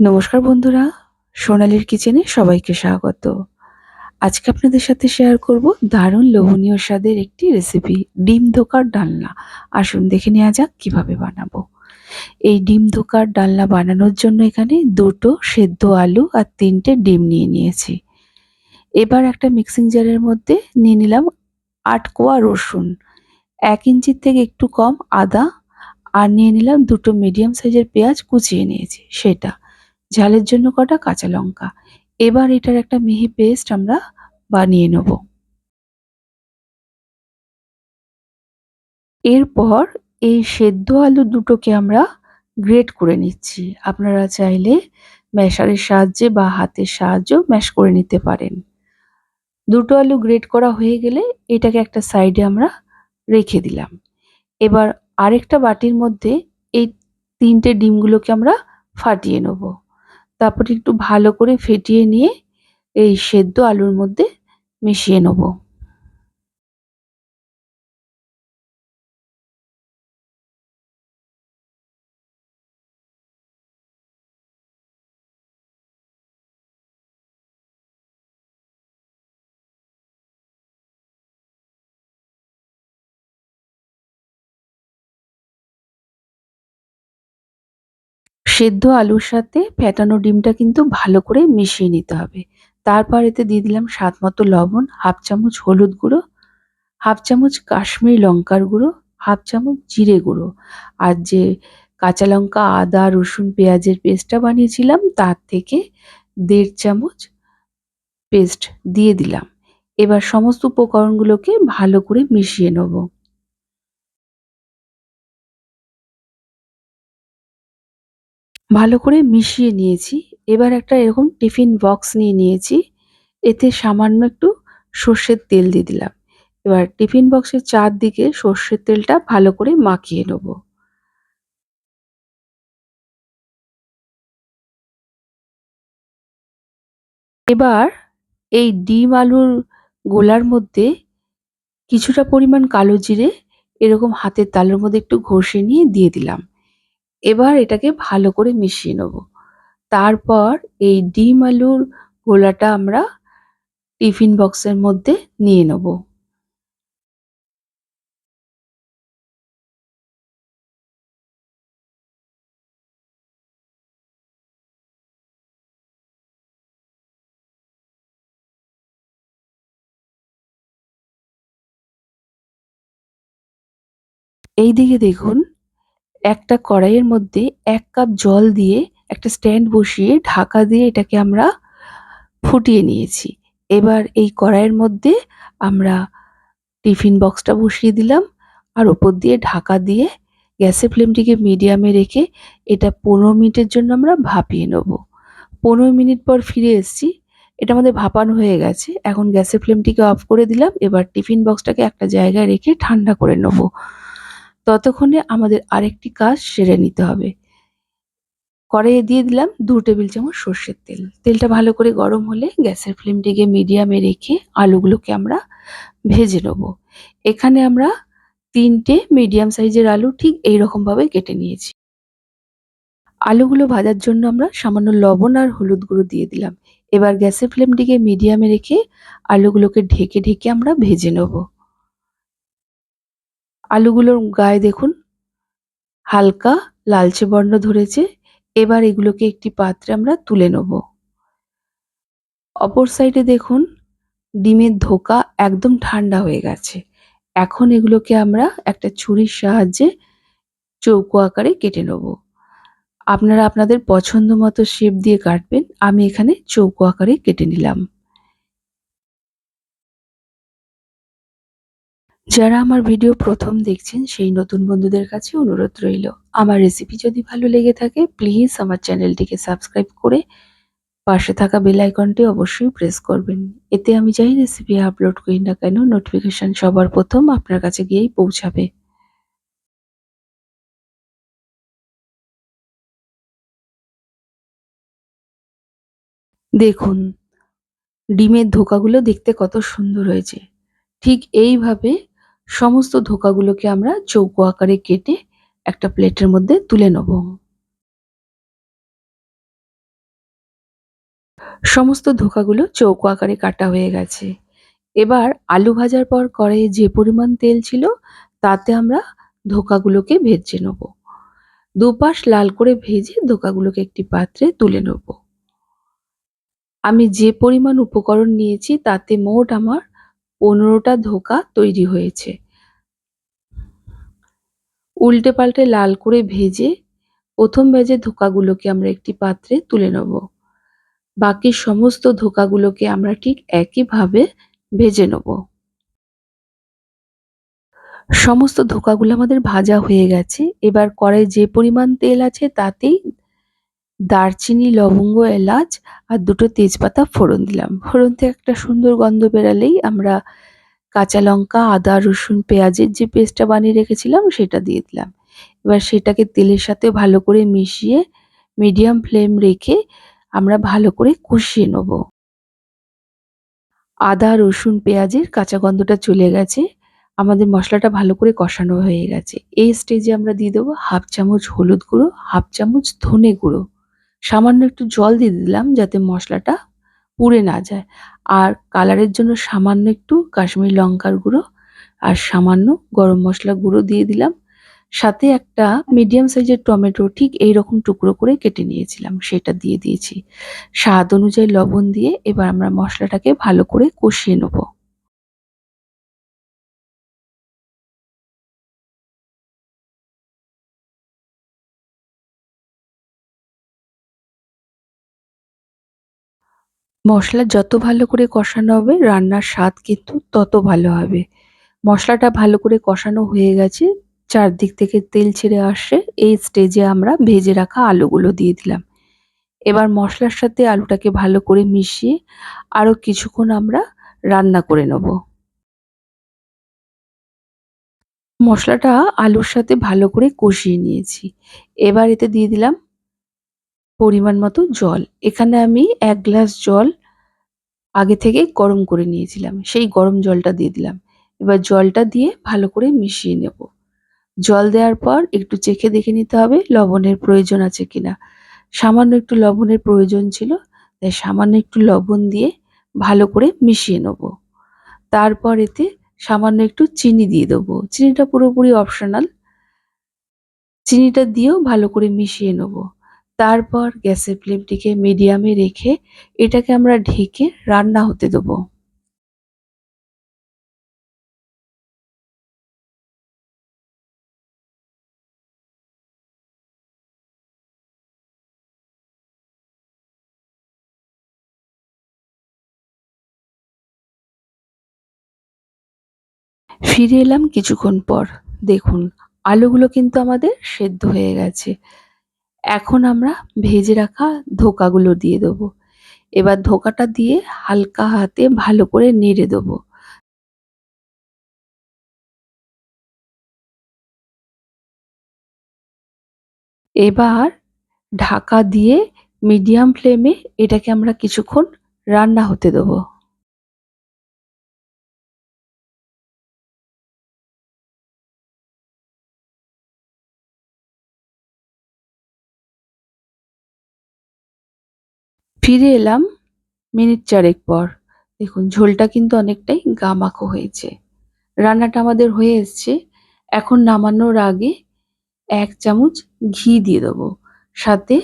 নমস্কার বন্ধুরা, সোনালির কিচেনে সবাইকে স্বাগত। আজকে আপনাদের সাথে শেয়ার করব দারুণ লোভনীয় স্বাদের একটি রেসিপি ডিম ধোকার ডালনা। আসুন দেখে নেওয়া যাক কীভাবে বানাবো। এই ডিম ধোকার ডালনা বানানোর জন্য এখানে দুটো সেদ্ধ আলু আর তিনটে ডিম নিয়ে নিয়েছি। এবার একটা মিক্সিং জারের মধ্যে নিয়ে নিলাম আট কোয়া রসুন। এক ইঞ্চির থেকে একটু কম আদা আর নিয়ে নিলাম দুটো মিডিয়াম সাইজের পেঁয়াজ কুচিয়ে নিয়েছি, সেটা। ঝালের জন্য কটা কাঁচা লঙ্কা। এবার এটার একটা মিহি পেস্ট আমরা বানিয়ে নেব। এরপর এই সেদ্ধ আলু দুটোকে আমরা গ্রেট করে নিচ্ছি। আপনারা চাইলে ম্যাশারের সাহায্যে বা হাতের সাহায্যেও ম্যাশ করে নিতে পারেন। দুটো আলু গ্রেট করা হয়ে গেলে এটাকে একটা সাইডে আমরা রেখে দিলাম। এবার আরেকটা বাটির মধ্যে এই তিনটে ডিমগুলোকে আমরা ফাটিয়ে নেব। তারপরে একটু ভালো করে ফেটিয়ে নিয়ে এই সেদ্ধ আলুর মধ্যে মিশিয়ে নেব। সেদ্ধ আলুর সাথে ফ্যাটানো ডিমটা কিন্তু ভালো করে মিশিয়ে নিতে হবে। তারপর এতে দিয়ে দিলাম স্বাদ মতো লবণ, হাফ চামচ হলুদ গুঁড়ো, হাফ চামচ কাশ্মীরি লঙ্কার গুঁড়ো, হাফ চামচ জিরে গুঁড়ো। আর যে কাঁচা লঙ্কা, আদা, রসুন, পেঁয়াজের পেস্টটা বানিয়েছিলাম তার থেকে দেড় চামচ পেস্ট দিয়ে দিলাম। এবার সমস্ত উপকরণগুলোকে ভালো করে মিশিয়ে নেব। ভালো করে মিশিয়ে নিয়েছি। এবার একটা এরকম টিফিন বক্স নিয়ে নিয়েছি। এতে সামান্য একটু সর্ষের তেল দিয়ে দিলাম। এবার টিফিন বক্সের চারদিকে সর্ষের তেলটা ভালো করে মাখিয়ে নেব। এবার এই ডিম আলুর গোলার মধ্যে কিছুটা পরিমাণ কালো জিরে, এরকম হাতের তালুর মধ্যে একটু ঘষে নিয়ে দিয়ে দিলাম। এবার এটাকে ভালো করে মিশিয়ে নেব। তারপর এই ডিম আলুর গোলাটা আমরা টিফিন বক্সের মধ্যে নিয়ে নেব। এই দিকে দেখুন একটা কড়াইয়ের মধ্যে এক কাপ জল দিয়ে একটা স্ট্যান্ড বসিয়ে ঢাকা দিয়ে এটাকে আমরা ফুটিয়ে নিয়েছি। এবার এই কড়াইয়ের মধ্যে আমরা টিফিন বক্সটা বসিয়ে দিলাম আর ওপর দিয়ে ঢাকা দিয়ে গ্যাসের ফ্লেমটিকে মিডিয়ামে রেখে এটা পনেরো মিনিটের জন্য আমরা ভাপিয়ে নেব। পনেরো মিনিট পর ফিরে এসেছি, এটা আমাদের ভাপানো হয়ে গেছে। এখন গ্যাসের ফ্লেমটিকে অফ করে দিলাম, এবার টিফিন বক্সটাকে একটা জায়গায় রেখে ঠান্ডা করে নেব। ততক্ষণে আমাদের আরেকটি কাজ সেরে নিতে হবে। কড়াইয়ে দিয়ে দিলাম দু টেবিল চামচ সর্ষের তেল। তেলটা ভালো করে গরম হলে গ্যাসের ফ্লেমটিকে মিডিয়ামে রেখে আলুগুলোকে আমরা ভেজে নেব। এখানে আমরা তিনটে মিডিয়াম সাইজের আলু ঠিক এই ভাবে কেটে নিয়েছি। আলুগুলো ভাজার জন্য আমরা সামান্য লবণ আর হলুদ গুঁড়ো দিয়ে দিলাম। এবার গ্যাসের ফ্লেমটিকে মিডিয়ামে রেখে আলুগুলোকে ঢেকে ঢেকে আমরা ভেজে নেব। আলুগুলোর গায়ে দেখুন, হালকা লালচে বর্ণ ধরেছে। এবার এগুলোকে একটি পাত্রে আমরা তুলে নেব। অপর সাইডে দেখুন, ডিমের ধোকা একদম ঠান্ডা হয়ে গেছে। এখন এগুলোকে আমরা একটা ছুরির সাহায্যে চৌকো আকারে কেটে নেব। আপনারা আপনাদের পছন্দ মতো শেপ দিয়ে কাটবেন। আমি এখানে চৌকো আকারে কেটে নিলাম। যারা আমার ভিডিও প্রথম দেখছেন, সেই নতুন বন্ধুদের কাছে অনুরোধ রইল। আমার রেসিপি যদি ভালো লেগে থাকে প্লিজ আমার চ্যানেলটিকে সাবস্ক্রাইব করে পাশে থাকা বেল আইকনটি অবশ্যই প্রেস করবেন। এতে আমি যাই রেসিপি আপলোড করি না কেন নোটিফিকেশন সবার প্রথম আপনার কাছে গিয়েই পৌঁছাবে। দেখুন, ডিমের ধোকাগুলো দেখতে কত সুন্দর হয়েছে। ঠিক এইভাবে সমস্ত ধোকাগুলোকে আমরা চৌকো আকারে কেটে একটা প্লেটের মধ্যে তুলে নেব। সমস্ত ধোকাগুলো চৌকো আকারে কাটা হয়ে গেছে। এবার আলু ভাজার পর কড়াইয়ে যে পরিমাণ তেল ছিল, তাতে আমরা ধোকাগুলোকে ভেজে নেব। দুপাশ লাল করে ভেজে ধোকাগুলোকে একটি পাত্রে তুলে নেব। আমি যে পরিমাণ উপকরণ নিয়েছি, তাতে মোট আমার পনেরোটা ধোকা তৈরি হয়েছে। উল্টে পাল্টে লাল করে ভেজে প্রথম ভেজে ধোকাগুলোকে আমরা একটি পাত্রে তুলে নেব। বাকি সমস্ত ধোকাগুলোকে আমরা ঠিক একইভাবে ভেজে নেব। সমস্ত ধোকাগুলো আমাদের ভাজা হয়ে গেছে। এবার কড়াই যে পরিমাণ তেল আছে তাতেই দারচিনি, লবঙ্গ, এলাচ আর দুটো তেজপাতা ফোড়ন দিলাম। ফোড়ন থেকে একটা সুন্দর গন্ধ বেরালেই আমরা কাঁচা লঙ্কা, আদা, রসুন, পেঁয়াজের যে পেস্টটা বানিয়ে রেখেছিলাম সেটা দিয়ে দিলাম। এবার সেটাকে তেলের সাথে ভালো করে মিশিয়ে মিডিয়াম ফ্লেম রেখে আমরা ভালো করে কষিয়ে নেব। আদা, রসুন, পেঁয়াজের কাঁচা গন্ধটা চলে গেছে। আমাদের মশলাটা ভালো করে কষানো হয়ে গেছে। এই স্টেজে আমরা দিয়ে দেবো হাফ চামচ হলুদ গুঁড়ো, হাফ চামচ ধনে গুঁড়ো। সামান্য একটু জল দিয়ে দিলাম যাতে মশলাটা পুড়ে না যায়। আর কালারের জন্য সামান্য একটু কাশ্মীরি লঙ্কার গুঁড়ো আর সামান্য গরম মশলা গুঁড়ো দিয়ে দিলাম। সাথে একটা মিডিয়াম সাইজের টমেটো ঠিক এই রকম টুকরো করে কেটে নিয়েছিলাম, সেটা দিয়ে দিয়েছি। স্বাদ অনুযায়ী লবণ দিয়ে এবার আমরা মশলাটাকে ভালো করে কষিয়ে নেব। মশলা যত ভালো করে কষানো হবে, রান্নার স্বাদ কিন্তু তত ভালো হবে। মশলাটা ভালো করে কষানো হয়ে গেছে, চারদিক থেকে তেল ছেড়ে আসছে, এই স্টেজে আমরা ভেজে রাখা আলুগুলো দিয়ে দিলাম। এবার মশলার সাথে আলুটাকে ভালো করে মিশিয়ে আরও কিছুক্ষণ আমরা রান্না করে নেব। মশলাটা আলুর সাথে ভালো করে কষিয়ে নিয়েছি। এবার এতে দিয়ে দিলাম পরিমাণ মতো জল। এখানে আমি এক গ্লাস জল আগে থেকে গরম করে নিয়েছিলাম। সেই গরম জলটা দিয়ে দিলাম। এবার জলটা দিয়ে ভালো করে মিশিয়ে নেব। জল দেওয়ার পর একটু চেখে দেখে নিতে হবে লবণের প্রয়োজন আছে কিনা। সামান্য একটু লবণের প্রয়োজন ছিল, তাই সামান্য একটু লবণ দিয়ে ভালো করে মিশিয়ে নেব। তারপর এতে সামান্য একটু চিনি দিয়ে দেবো। চিনিটা পুরোপুরি অপশনাল চিনিটা দিয়েও ভালো করে মিশিয়ে নেব। তারপর গ্যাসের ফ্লেমটিকে মিডিয়ামে রেখে এটাকে আমরা ঢেকে রান্না হতে দেবো। ফিরে এলাম কিছুক্ষণ পর। দেখুন, আলুগুলো কিন্তু আমাদের সেদ্ধ হয়ে গেছে। এখন আমরা ভেজে রাখা ধোকাগুলো দিয়ে দেবো। এবার ধোকাটা দিয়ে হালকা হাতে ভালো করে নেড়ে দেবো। এবার ঢাকা দিয়ে মিডিয়াম ফ্লেমে এটাকে আমরা কিছুক্ষণ রান্না হতে দেবো। ফিরে এলাম মিনিট চারেক পর। দেখুন, ঝোলটা কিন্তু অনেকটাই গামাখো হয়েছে। রান্নাটা আমাদের হয়ে এসছে। এখন নামানোর আগে এক চামচ ঘি দিয়ে দেবো। সাথে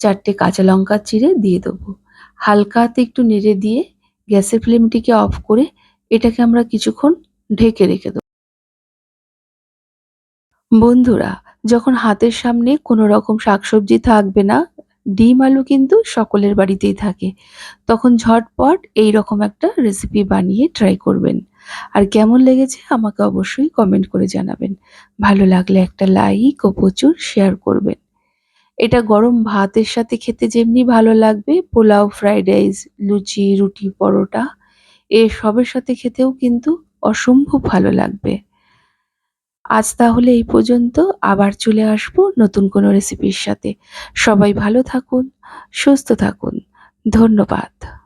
চারটে কাঁচা লঙ্কা চিড়ে দিয়ে দেবো। হালকা হাতে একটু নেড়ে দিয়ে গ্যাসের ফ্লেমটিকে অফ করে এটাকে আমরা কিছুক্ষণ ঢেকে রেখে দেবো। বন্ধুরা, যখন হাতের সামনে কোনো রকম শাকসবজি থাকবে না ডিম আলু কিন্তু সকলের বাড়িতেই থাকে। তখন ঝটপট এই রকম একটা রেসিপি বানিয়ে ট্রাই করবেন। আর কেমন লেগেছে আমাকে অবশ্যই কমেন্ট করে জানাবেন। ভালো লাগলে একটা লাইক ও প্রচুর শেয়ার করবেন। এটা গরম ভাতের সাথে খেতে যেমনি ভালো লাগবে, পোলাও ফ্রাইড রাইস লুচি, রুটি, পরোটা এ সবের সাথে খেতেও কিন্তু অসম্ভব ভালো লাগবে। আজ তাহলে এই পর্যন্ত আবার চলে আসব নতুন কোনো রেসিপির সাথে। সবাই ভালো থাকুন, সুস্থ থাকুন। ধন্যবাদ।